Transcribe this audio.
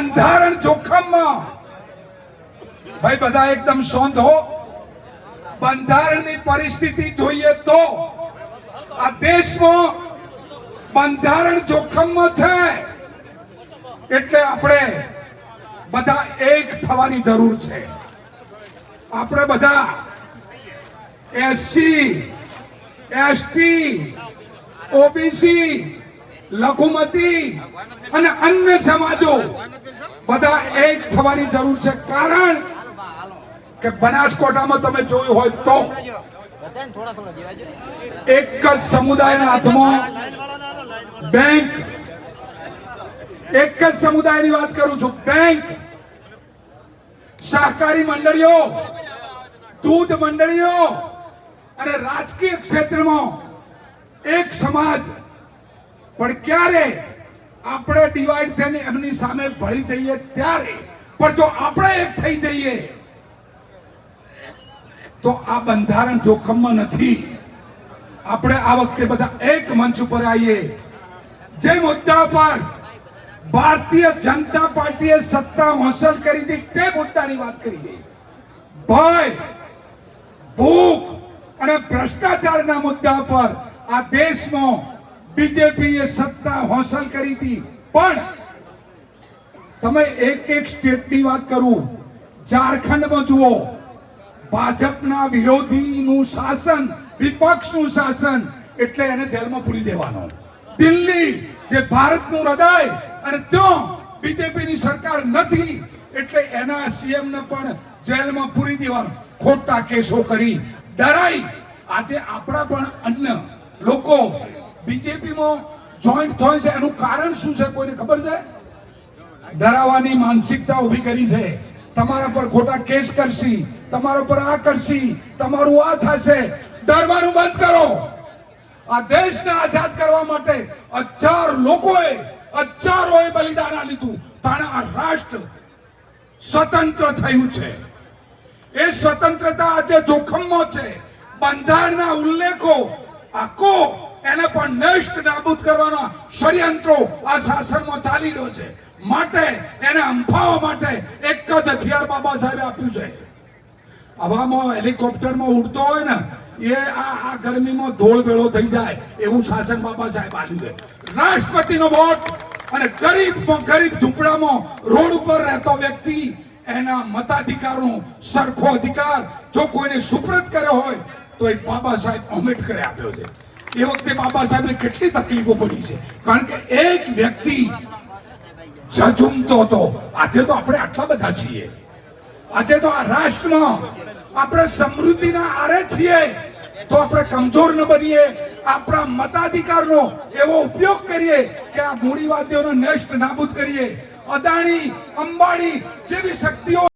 બંધારણ જોખમમાં. ભાઈ, બધા એકદમ સોંધો બંધારણની પરિસ્થિતિ જોઈએ તો આ દેશમાં બંધારણ જોખમમાં છે. એટલે આપણે બધા એક થવાની જરૂર છે. આપણે બધા એસસી, એસટી, ઓબીસી લઘુમતી અને અન્ય સમાજો બધા એક થવાની જરૂર છે. કારણ કે બનાસકોટામાં તમે જોયું હોય તો એક જ સમુદાયના હાથમાં બેંક એક જ સમુદાયની વાત કરું છું. બેંક સહકારી મંડળીઓ, દૂધ મંડળીઓ અને રાજકીય ક્ષેત્રમાં એક સમાજ પણ ક્યારે આપણે ડિવાઈડ થઈને એમની સામે ભળી જઈએ? ત્યારે. પણ જો આપણે એક થઈ જઈએ, તો આ બંધારણ જોખમમાં નથી. આપણે આ વખતે બધા એક મંચ ઉપર આવીએ. જે મુદ્દા પર ભારતીય જનતા પાર્ટીએ સત્તા હાંસલ કરી હતી, તે મુદ્દાની વાત કરીએ. ભય, ભૂખ અને ભ્રષ્ટાચારના મુદ્દા પર આ દેશમાં બીજેપીએ સત્તા હાંસલ કરી હતી. પણ તમે એક એક સ્ટેટની વાત કરું. ઝારખંડમાં જુઓ. ભાજપના વિરોધીનું શાસન, વિપક્ષનું શાસન, એટલે એને જેલમાં પૂરી દેવાનો. દિલ્હી, જે ભારતનું હૃદય અને ત્યાં બીજેપીની સરકાર નથી, એટલે એના સીએમને પણ જેલમાં પૂરી દેવાનો. ખોટા કેસો કરી. ડરાઈ. આજે આપણા પણ અન્ય લોકો બીજેપીમાં જોઈન્ટ થાય છે. એનું કારણ શું છે? કોઈને ખબર છે? ડરાવવાની માનસિકતા ઊભી કરી છે. તમારા પર ખોટા કેસ કરશી, તમારા પર આ કરશી, તમારું આ થશે. ડરવાનું બંધ કરો. આ દેશને આઝાદ કરવા માટે હજાર લોકોએ, હજારોએ બલિદાન લીધું તાણા આ રાષ્ટ્ર સ્વતંત્ર થયું છે. એ સ્વતંત્રતા આજે જોખમમાં છે. બંધારણના ઉલ્લેખો આખો એને પણ નષ્ટ નાબૂદ કરવાનો ષડયંત્રો આ શાસનમાં ચાલી રહ્યો છે. માટે એને અંફાવા માટે એક જ હથિયાર બાબા સાહેબે આપ્યું છે. હવામાં હેલિકોપ્ટરમાં ઉડતો હોય ને, એ આ આ ગરમીમાં ધોળ ભેળો થઈ જાય એવું શાસન બાબા સાહેબ આલ્યું છે. રાષ્ટ્રપતિનો વોટ અને ગરીબ ગરીબ ઝૂંપડામાં રોડ ઉપર રહેતો વ્યક્તિ એના મતાધિકારનો સરખો અધિકાર જો કોઈને સુપ્રત કર્યો હોય, તો એ બાબા સાહેબ આંબેડકરે આપ્યો છે. એ વખતે બાબા સાહેબને કેટલી તકલીફો પડી છે. કારણ કે એક વ્યક્તિ ઝઝુમતો હતો. આજે તો આપણે આટલા બધા છીએ. આજે તો આ રાષ્ટ્રમાં આપણે સમૃદ્ધિના આરે છીએ. તો આપણે કમજોર ન બનીએ. આપણા મતાધિકારનો એવો ઉપયોગ કરીએ કે આ મૂડીવાદીઓનો નષ્ટ નાબૂદ કરીએ. અદાણી, અંબાણી જેવી શક્તિઓ